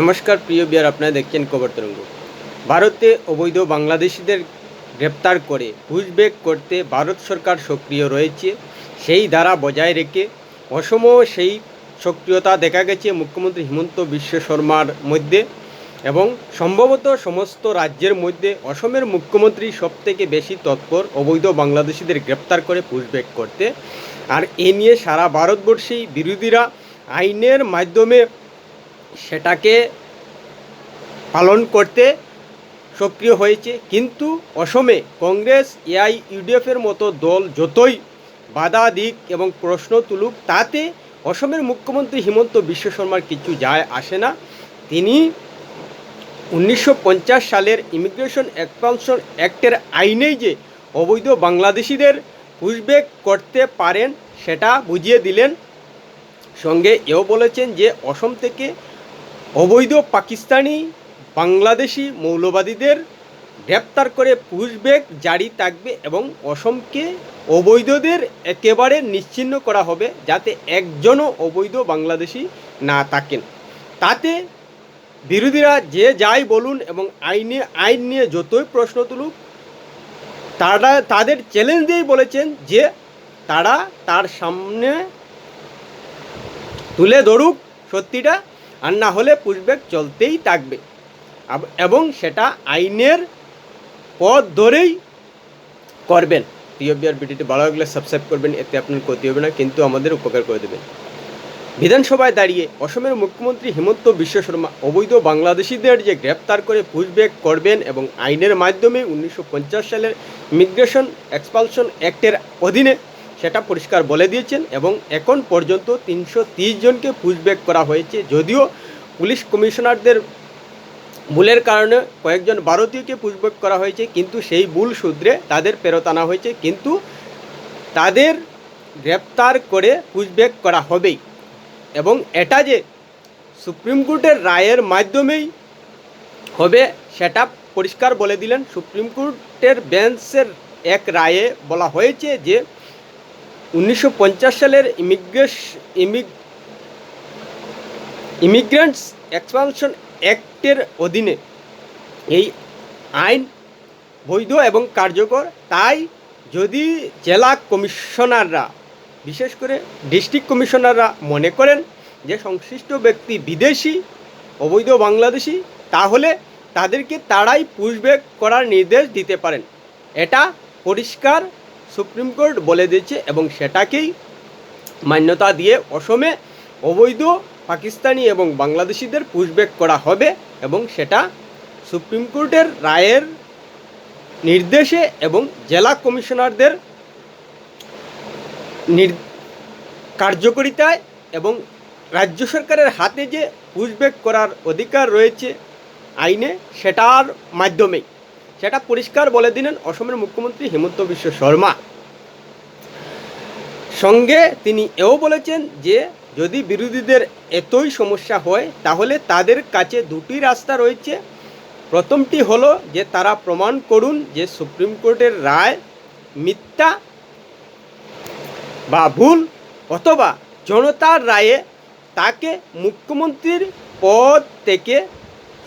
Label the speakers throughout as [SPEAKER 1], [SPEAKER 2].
[SPEAKER 1] নমস্কার, প্রিয় বিয়ার, আপনারা দেখছেন খবর তরঙ্গ। ভারতে অবৈধ বাংলাদেশিদের গ্রেপ্তার করে পুশব্যাক করতে ভারত সরকার সক্রিয় রয়েছে। সেই ধারা বজায় রেখে অসমও সেই সক্রিয়তা দেখা গেছে মুখ্যমন্ত্রী হিমন্ত বিশ্ব শর্মার মধ্যে এবং সম্ভবত সমস্ত রাজ্যের মধ্যে অসমের মুখ্যমন্ত্রী সবথেকে বেশি তৎপর অবৈধ বাংলাদেশিদের গ্রেপ্তার করে পুশব্যাক করতে। আর এ নিয়ে সারা ভারতবর্ষেই বিরোধীরা আইনের মাধ্যমে সেটাকে পালন করতে সক্রিয় হয়েছে। কিন্তু অসমে কংগ্রেস, এআই ইউডিএফের মতো দল যতই বাধা দিক এবং প্রশ্ন তুলুক, তাতে অসমের মুখ্যমন্ত্রী হিমন্ত বিশ্ব শর্মার কিছু যায় আসে না। তিনি উনিশশো পঞ্চাশ সালের ইমিগ্রেশন এক্সপালশন অ্যাক্টের আইনেই যে অবৈধ বাংলাদেশিদের পুশব্যাক করতে পারেন, সেটা বুঝিয়ে দিলেন। সঙ্গে এও বলেছেন যে অসম থেকে অবৈধ পাকিস্তানি, বাংলাদেশি মৌলবাদীদের গ্রেপ্তার করে পুশব্যাক জারি থাকবে এবং অসমকে অবৈধদের একেবারে নিশ্চিহ্ন করা হবে যাতে একজনও অবৈধ বাংলাদেশি না থাকেন। তাতে বিরোধীরা যে যাই বলুন এবং আইনে, আইন নিয়ে যতই প্রশ্ন তুলুক, তারা, তাদের চ্যালেঞ্জ দিয়েই বলেছেন যে তারা তার সামনে তুলে ধরুক সত্যিটা। আর না হলে পুশব্যাক চলতেই থাকবে। এবং সেটা আইনের পথ ধরেই করবেন। প্রিয় বিয়ার ভিডিওটি ভালো লাগলে সাবস্ক্রাইব করবেন, এতে আপনার ক্ষতি হবে না, কিন্তু আমাদের উপকার করে দেবেন। বিধানসভায় দাঁড়িয়ে অসমের মুখ্যমন্ত্রী হিমন্ত বিশ্ব শর্মা অবৈধ বাংলাদেশিদের যে গ্রেপ্তার করে পুশব্যাক করবেন এবং আইনের মাধ্যমে উনিশশো পঞ্চাশ সালের ইমিগ্রেশন এক্সপালশন অ্যাক্টের অধীনে সেটা পরিষ্কার বলে দিয়েছেন এবং এখন পর্যন্ত তিনশো জনকে পুশব্যাক করা হয়েছে। যদিও পুলিশ কমিশনারদের ভুলের কারণে কয়েকজন ভারতীয়কে পুশব্যাক করা হয়েছে, কিন্তু সেই ভুল সূত্রে তাদের ফেরত আনা হয়েছে। কিন্তু তাদের গ্রেপ্তার করে পুশব্যাক করা হবেই। এবং এটা যে সুপ্রিম কোর্টের রায়ের মাধ্যমেই হবে, সেটা পরিষ্কার বলে দিলেন। সুপ্রিম কোর্টের বেঞ্চের এক রায়ে বলা হয়েছে যে উনিশশো পঞ্চাশ সালের ইমিগ্রেশ ইমিগ ইমিগ্রেন্টস এক্সপানশন অ্যাক্টের অধীনে এই আইন বৈধ এবং কার্যকর। তাই যদি জেলা কমিশনাররা, বিশেষ করে ডিস্ট্রিক্ট কমিশনাররা মনে করেন যে সংশ্লিষ্ট ব্যক্তি বিদেশি, অবৈধ বাংলাদেশি, তাহলে তাদেরকে তারাই পুশব্যাক করার নির্দেশ দিতে পারেন। এটা পরিষ্কার সুপ্রিম কোর্ট বলে দিয়েছে এবং সেটাকেই মান্যতা দিয়ে অসমে অবৈধ পাকিস্তানি এবং বাংলাদেশিদের পুশব্যাক করা হবে এবং সেটা সুপ্রিম কোর্টের রায়ের নির্দেশে এবং জেলা কমিশনারদের নির কার্যকরিতায় এবং রাজ্য সরকারের হাতে যে পুশব্যাক করার অধিকার রয়েছে আইনে, সেটার মাধ্যমেই। সেটা পরিষ্কার বলে দিলেন অসমের মুখ্যমন্ত্রী হেমন্ত বিশ্ব শর্মা। সঙ্গে তিনি এও বলেছেন যে, যদি বিরোধীদের এতই সমস্যা হয়, তাহলে তাদের কাছে দুটি রাস্তা রয়েছে। প্রথমটি হলো যে, তারা প্রমাণ করুন যে, সুপ্রিম কোর্টের রায় মিথ্যা বা ভুল, অথবা জনতার রায়ে তাকে মুখ্যমন্ত্রীর পদ থেকে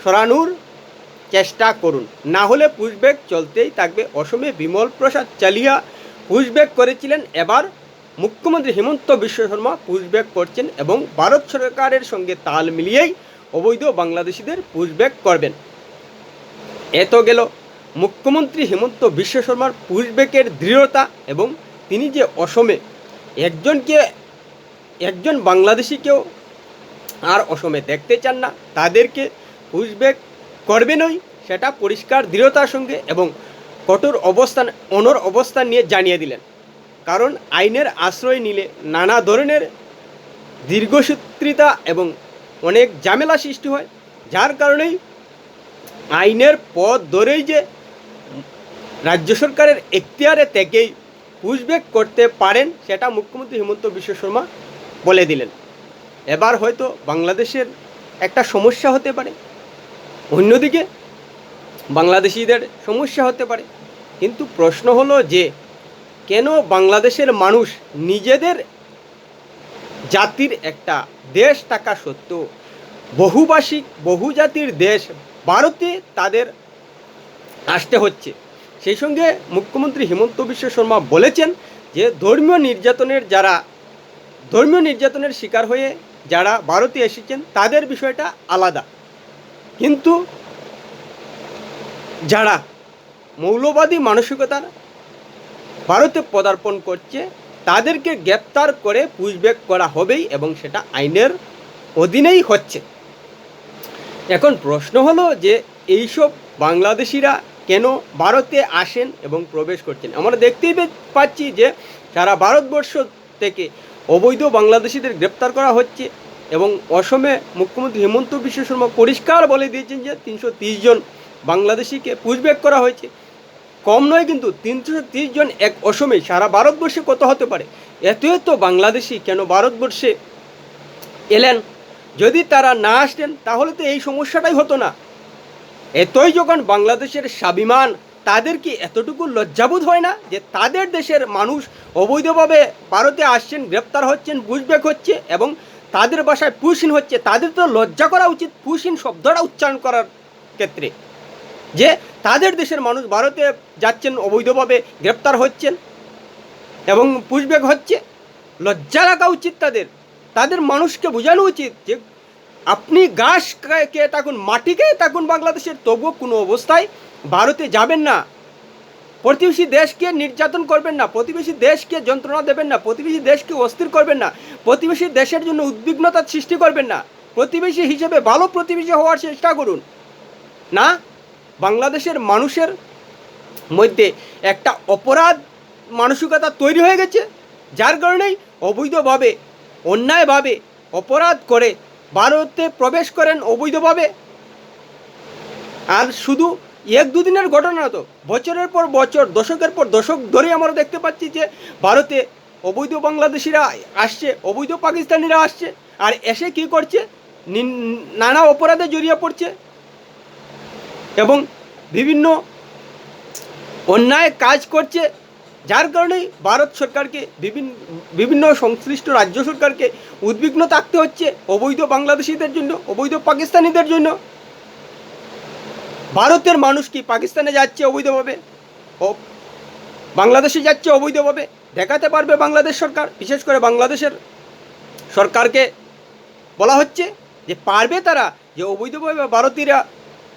[SPEAKER 1] সরানোর চেষ্টা করুন। না হলে পুশব্যাক চলতেই থাকবে। অসমে বিমল প্রসাদ চালিয়া পুশব্যাক করেছিলেন। এবার মুখ্যমন্ত্রী হেমন্ত বিশ্ব শর্মা পুশব্যাক করছেন এবং ভারত সরকারের সঙ্গে তাল মিলিয়েই অবৈধ বাংলাদেশিদের পুশব্যাক করবেন। এত গেল। মুখ্যমন্ত্রী হেমন্ত বিশ্ব শর্মার পুশব্যাকের দৃঢ়তা এবং তিনি যে অসমে একজনকে, একজন বাংলাদেশিকেও আর অসমে দেখতে চান না, তাদেরকে পুশব্যাক করবেনই সেটা পরিষ্কার, দৃঢ়তার সঙ্গে এবং কঠোর অবস্থান অনর অবস্থান নিয়ে জানিয়ে দিলেন। কারণ আইনের আশ্রয় নিলে নানা ধরনের দীর্ঘসূত্রিতা এবং অনেক ঝামেলা সৃষ্টি হয়, যার কারণেই আইনের পথ ধরেই যে রাজ্য সরকারের এখতিয়ারে থেকেই পুশব্যাক করতে পারেন, সেটা মুখ্যমন্ত্রী হিমন্ত বিশ্ব শর্মা বলে দিলেন। এবার হয়তো বাংলাদেশের একটা সমস্যা হতে পারে। অন্যদিকে, বাংলাদেশিদের সমস্যা হতে পারে। কিন্তু প্রশ্ন হলো যে, কেন বাংলাদেশের মানুষ নিজেদের জাতির একটা দেশ থাকা সত্ত্বেও বহুভাষিক, বহুজাতির দেশ ভারতে তাদের আসতে হচ্ছে? সেই সঙ্গে মুখ্যমন্ত্রী হিমন্ত বিশ্ব শর্মা বলেছেন যে, ধর্মীয় নির্যাতনের যারা, ধর্মীয় নির্যাতনের শিকার হয়ে যারা ভারতে এসেছেন, তাদের বিষয়টা আলাদা। কিন্তু যারা মৌলবাদী মানসিকতার ভারতে পদার্পণ করছে, তাদেরকে গ্রেপ্তার করে পুষব্যাক করা হবেই এবং সেটা আইনের অধীনেই হচ্ছে। এখন প্রশ্ন হলো যে এইসব বাংলাদেশিরা কেন ভারতে আসেন এবং প্রবেশ করছেন? আমরা দেখতেই পাচ্ছি যে সারা ভারতবর্ষ থেকে অবৈধ বাংলাদেশিদের গ্রেপ্তার করা হচ্ছে। এবং অসমে মুখ্যমন্ত্রী হেমন্ত বিশ্ব শর্মা পরিষ্কার বলে দিয়েছেন যে তিনশো ত্রিশ জন বাংলাদেশিকে পুষব্যাক করা হয়েছে। কম নয় কিন্তু তিনশো জন এক অসমে সারা ভারতবর্ষে কত হতে পারে? এত এত বাংলাদেশি কেন ভারতবর্ষে এলেন? যদি তারা না আসতেন, তাহলে তো এই সমস্যাটাই হতো না। এতই যখন বাংলাদেশের স্বাভিমান, তাদের কি এতটুকু লজ্জাবোধ হয় না যে তাদের দেশের মানুষ অবৈধভাবে ভারতে আসছেন, গ্রেপ্তার হচ্ছেন বুঝবেক হচ্ছে এবং তাদের বাসায় পুশিন হচ্ছে, তাদের তো লজ্জা করা উচিত পুশিন শব্দটা উচ্চারণ করার ক্ষেত্রে। যে তাদের দেশের মানুষ ভারতে যাচ্ছেন, অবৈধভাবে গ্রেপ্তার হচ্ছেন এবং পুশব্যাক হচ্ছে, লজ্জা রাখা উচিত তাদের। তাদের মানুষকে বোঝানো উচিত যে আপনি ঘাস কে থাকুন মাটিকে থাকুন বাংলাদেশের, তবুও কোনো অবস্থায় ভারতে যাবেন না। প্রতিবেশী দেশকে নির্যাতন করবেন না, প্রতিবেশী দেশকে যন্ত্রণা দেবেন না, প্রতিবেশী দেশকে অস্থির করবেন না, প্রতিবেশী দেশের জন্য উদ্বিগ্নতার সৃষ্টি করবেন না। প্রতিবেশী হিসেবে ভালো প্রতিবেশী হওয়ার চেষ্টা করুন। না, বাংলাদেশের মানুষের মধ্যে একটা অপরাধ মানসিকতা তৈরি হয়ে গেছে, যার কারণেই অবৈধভাবে, অন্যায়ভাবে অপরাধ করে ভারতে প্রবেশ করেন অবৈধভাবে। আর শুধু এক দুদিনের ঘটনা তো। বছরের পর বছর, দশকের পর দশক ধরে আমরা দেখতে পাচ্ছি যে ভারতে অবৈধ বাংলাদেশিরা আসছে, অবৈধ পাকিস্তানিরা আসছে, আর এসে কি করছে? নানা অপরাধে জড়িয়ে পড়ছে। এবং বিভিন্ন অন্যায় কাজ করছে, যার কারণেই ভারত সরকারকে বিভিন্ন বিভিন্ন সংশ্লিষ্ট রাজ্য সরকারকে উদ্বিগ্ন থাকতে হচ্ছে অবৈধ বাংলাদেশিদের জন্য, অবৈধ পাকিস্তানিদের জন্য। ভারতের মানুষ কি পাকিস্তানে যাচ্ছে অবৈধভাবে? ও, বাংলাদেশে যাচ্ছে অবৈধভাবে? দেখাতে পারবে বাংলাদেশ সরকার? বিশেষ করে বাংলাদেশের সরকারকে বলা হচ্ছে যে পারবে তারা যে অবৈধভাবে ভারতীয়রা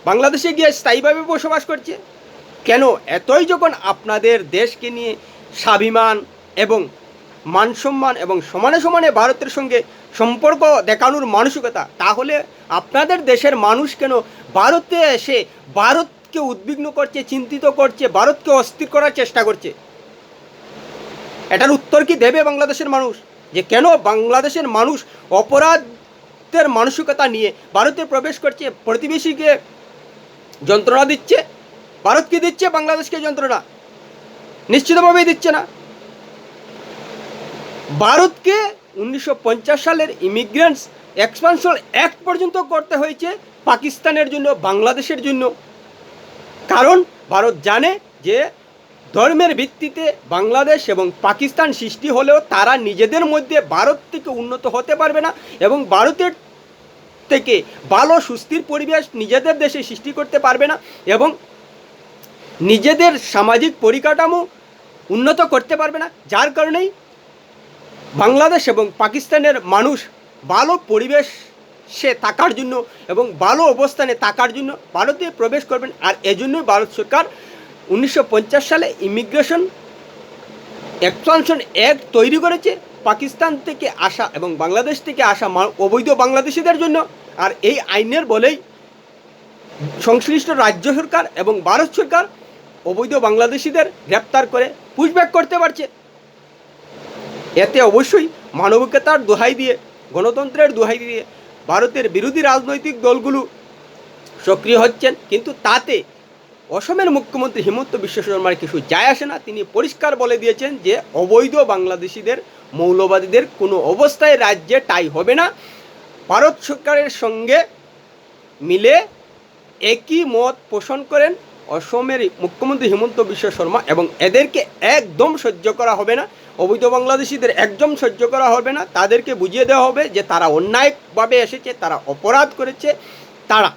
[SPEAKER 1] বাংলাদেশে গিয়ে স্থায়ীভাবে বসবাস করছে। কেন? এতই যখন আপনাদের দেশকে নিয়ে স্বাভিমান এবং মান সম্মান এবং সমানে সমানে ভারতের সঙ্গে সম্পর্ক দেখানোর মানসিকতা, তাহলে আপনাদের দেশের মানুষ কেন ভারতে এসে ভারতকে উদ্বিগ্ন করছে, চিন্তিত করছে, ভারতকে অস্থির করার চেষ্টা করছে। এটার উত্তর কি দেবে বাংলাদেশের মানুষ? যে কেন বাংলাদেশের মানুষ অপরাধের মানসিকতা নিয়ে ভারতে প্রবেশ করছে? প্রতিবেশীকে যন্ত্রণা দিচ্ছে? ভারত কি দিচ্ছে? বাংলাদেশকে যন্ত্রণা। নিশ্চিতভাবেই দিচ্ছে না। ভারতকে উনিশশো পঞ্চাশ সালের ইমিগ্রেন্টস এক্সপানশন অ্যাক্ট পর্যন্ত করতে হয়েছে। পাকিস্তানের জন্য, বাংলাদেশের জন্য। কারণ ভারত জানে যে ধর্মের ভিত্তিতে বাংলাদেশ এবং পাকিস্তান সৃষ্টি হলেও তারা নিজেদের মধ্যে ভারত থেকে উন্নত হতে পারবে না এবং ভারতের থেকে ভালো, সুস্থির পরিবেশ নিজেদের দেশে সৃষ্টি করতে পারবে না এবং নিজেদের সামাজিক পরিকাঠামো উন্নত করতে পারবে না। যার কারণেই বাংলাদেশ এবং পাকিস্তানের মানুষ ভালো পরিবেশ সে থাকার জন্য এবং ভালো অবস্থানে থাকার জন্য ভারতে প্রবেশ করবেন। আর এজন্য ভারত সরকার উনিশশো পঞ্চাশ সালে ইমিগ্রেশন এক্সপানশন অ্যাক্ট তৈরি করেছে পাকিস্তান থেকে আসা এবং বাংলাদেশ থেকে আসা অবৈধ বাংলাদেশিদের জন্য। আর এই আইনের বলেই সংশ্লিষ্ট রাজ্য সরকার এবং ভারত সরকার অবৈধ বাংলাদেশিদের গ্রেপ্তার করে পুশব্যাক করতে পারছে। এতে অবশ্যই মানবিকতার দোহাই দিয়ে, গণতন্ত্রের দোহাই দিয়ে ভারতের বিরোধী রাজনৈতিক দলগুলো সক্রিয় হচ্ছেন, কিন্তু তাতে অসমের মুখ্যমন্ত্রী হিমন্ত বিশ্ব শর্মার কিছু যায় আসে না। তিনি পরিষ্কার বলে দিয়েছেন যে, অবৈধ বাংলাদেশিদের, মৌলবাদীদের কোনো অবস্থায় রাজ্যে টাই হবে না। ভারত সরকারের সঙ্গে মিলে একই মত পোষণ করেন অসমের মুখ্যমন্ত্রী হিমন্ত বিশ্ব শর্মা এবং এদেরকে একদম সহ্য করা হবে না। অবৈধ বাংলাদেশিদের একদম সহ্য করা হবে না। তাদেরকে বুঝিয়ে দেওয়া হবে যে তারা অন্যায়ভাবে এসেছে, তারা অপরাধ করেছে। তারা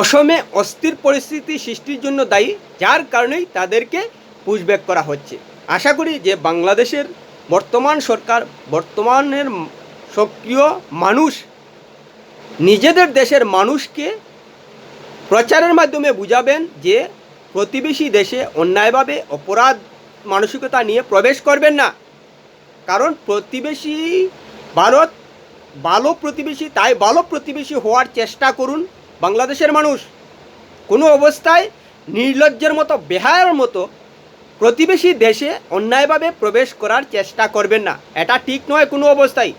[SPEAKER 1] অসমে অস্থির পরিস্থিতি সৃষ্টির জন্য দায়ী, যার কারণেই তাদেরকে পুশব্যাক করা হচ্ছে। আশা করি যে বাংলাদেশের বর্তমান সরকার, বর্তমানের সক্রিয় মানুষ, নিজেদের দেশের মানুষকে প্রচারের মাধ্যমে বুঝাবেন যে প্রতিবেশী দেশে অন্যায়ভাবে অপরাধ মানসিকতা নিয়ে প্রবেশ করবেন না। কারণ প্রতিবেশী ভারত ভালো প্রতিবেশী, তাই ভালো প্রতিবেশী হওয়ার চেষ্টা করুন বাংলাদেশের মানুষ। কোনো অবস্থায় নির্লজ্জের মতো, বেহায়ার মতো প্রতিবেশী দেশে অন্যায়ভাবে প্রবেশ করার চেষ্টা করবেন না। এটা ঠিক নয় কোনো অবস্থায়।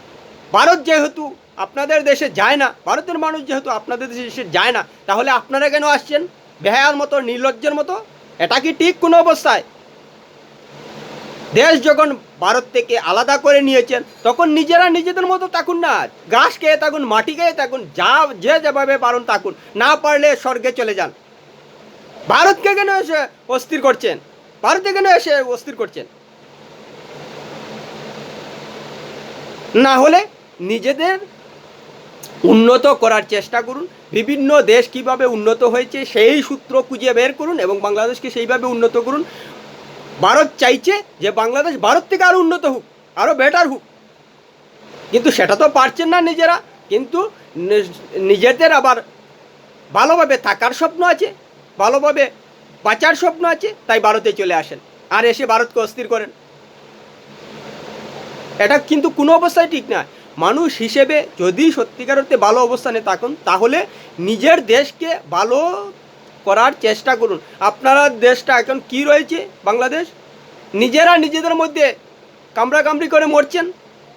[SPEAKER 1] ভারত যেহেতু আপনাদের দেশে যায় না, ভারতের মানুষ যেহেতু আপনাদের দেশে যায় না, তাহলে আপনারা কেন আসছেন? বেহায়ার মতো, নির্লজ্জের মতো? এটা কি ঠিক কোনো অবস্থায়? দেশ যখন ভারত থেকে আলাদা করে নিয়েছেন, তখন নিজেরা নিজেদের মতো থাকুন না। ঘাস খেয়ে থাকুন, মাটি খেয়ে থাকুন, যা, যে যেভাবে পারুন থাকুন। না পারলে স্বর্গে চলে যান। ভারতকে কেন এসে অস্থির করছেন? ভারতে কেন এসে অস্থির করছেন? না হলে নিজেদের উন্নত করার চেষ্টা করুন। বিভিন্ন দেশ কীভাবে উন্নত হয়েছে, সেই সূত্র খুঁজে বের করুন এবং বাংলাদেশকে সেইভাবে উন্নত করুন। ভারত চাইছে যে বাংলাদেশ ভারত থেকে আরও উন্নত হোক আরও বেটার হোক। কিন্তু সেটা তো পারছেন না নিজেরা, কিন্তু নিজেদের আবার ভালোভাবে থাকার স্বপ্ন আছে, ভালোভাবে বাঁচার স্বপ্ন আছে, তাই ভারতে চলে আসেন আর এসে ভারতকে অস্থির করেন। এটা কিন্তু কোনো অবস্থায় ঠিক না। মানুষ হিসেবে যদি সত্যিকার অর্থে ভালো অবস্থানে থাকুন, তাহলে নিজের দেশকে ভালো করার চেষ্টা করুন। আপনারা দেশটা এখন কি রয়েছে? বাংলাদেশ? নিজেরা নিজেদের মধ্যে কামড়া কামড়ি করে মরছেন।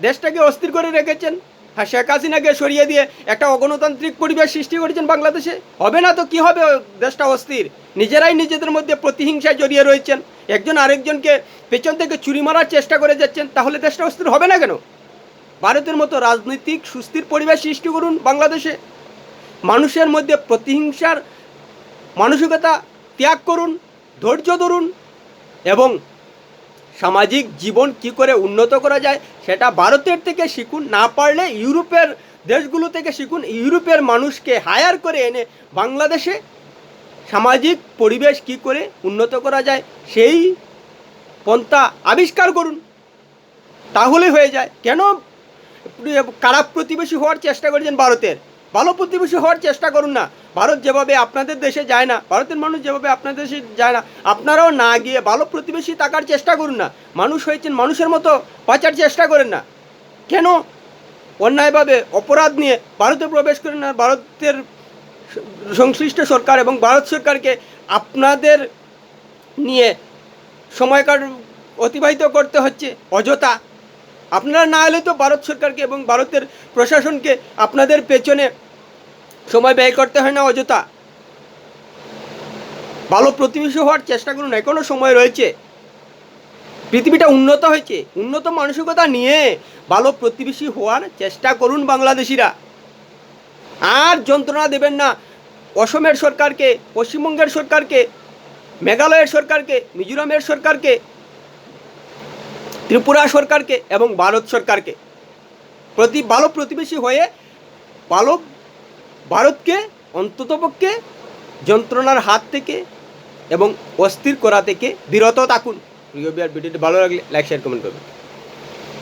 [SPEAKER 1] দেশটাকে অস্থির করে রেখেছেন। হ্যাঁ শেখ হাসিনাকে সরিয়ে দিয়ে একটা অগণতান্ত্রিক পরিবেশ সৃষ্টি করেছেন বাংলাদেশে। হবে না তো কি হবে? দেশটা অস্থির। নিজেরাই নিজেদের মধ্যে প্রতিহিংসায় জড়িয়ে রয়েছেন। একজন আরেকজনকে পেছন থেকে চুরি মারার চেষ্টা করে যাচ্ছেন। তাহলে দেশটা অস্থির হবে না কেন? ভারতের মতো রাজনৈতিক সুস্থির পরিবেশ সৃষ্টি করুন বাংলাদেশে। মানুষের মধ্যে প্রতিহিংসার মানসিকতা ত্যাগ করুন, ধৈর্য ধরুন এবং সামাজিক জীবন কি করে উন্নত করা যায় সেটা ভারতের থেকে শিখুন। না পারলে ইউরোপের দেশগুলো থেকে শিখুন। ইউরোপের মানুষকে হায়ার করে এনে বাংলাদেশে সামাজিক পরিবেশ কি করে উন্নত করা যায় সেই পন্থা আবিষ্কার করুন। তাহলে হয়ে যায়। কেন খারাপ প্রতিবেশী হওয়ার চেষ্টা করছেন ভারতের? ভালো প্রতিবেশী হওয়ার চেষ্টা করুন না। ভারত যেভাবে আপনাদের দেশে যায় না, ভারতের মানুষ যেভাবে আপনাদের দেশে যায় না, আপনারাও না গিয়ে ভালো প্রতিবেশী থাকার চেষ্টা করুন না। মানুষ হয়েছেন মানুষের মতো, বাঁচার চেষ্টা করেন না। কেন? অন্যায়ভাবে অপরাধ নিয়ে ভারতে প্রবেশ করেন না, ভারতের সংশ্লিষ্ট সরকার এবং ভারত সরকারকে আপনাদের নিয়ে সময়কার অতিবাহিত করতে হচ্ছে অযথা। আপনারা না এলে তো ভারত সরকারকে এবং ভারতের প্রশাসনকে আপনাদের পেছনে সময় ব্যয় করতে হয় না অযথা। ভালো প্রতিবেশী হওয়ার চেষ্টা করুন এখনও সময় রয়েছে। পৃথিবীটা উন্নত হয়েছে, উন্নত মানসিকতা নিয়ে ভালো প্রতিবেশী হওয়ার চেষ্টা করুন বাংলাদেশিরা। আর যন্ত্রণা দেবেন না, অসমের সরকারকে, পশ্চিমবঙ্গের সরকারকে, মেঘালয়ের সরকারকে, মিজোরামের সরকারকে, ত্রিপুরা সরকারকে এবং ভারত সরকারকে। প্রতি ভালো প্রতিবেশী হয়ে ভালো ভারতকে, অন্ততপক্ষে যন্ত্রণার হাত থেকে এবং অস্থির করা থেকে বিরত থাকুন। প্রিয় বিহার, ভিডিওটি ভালো লাগলে লাইক শেয়ার কমেন্ট করবেন।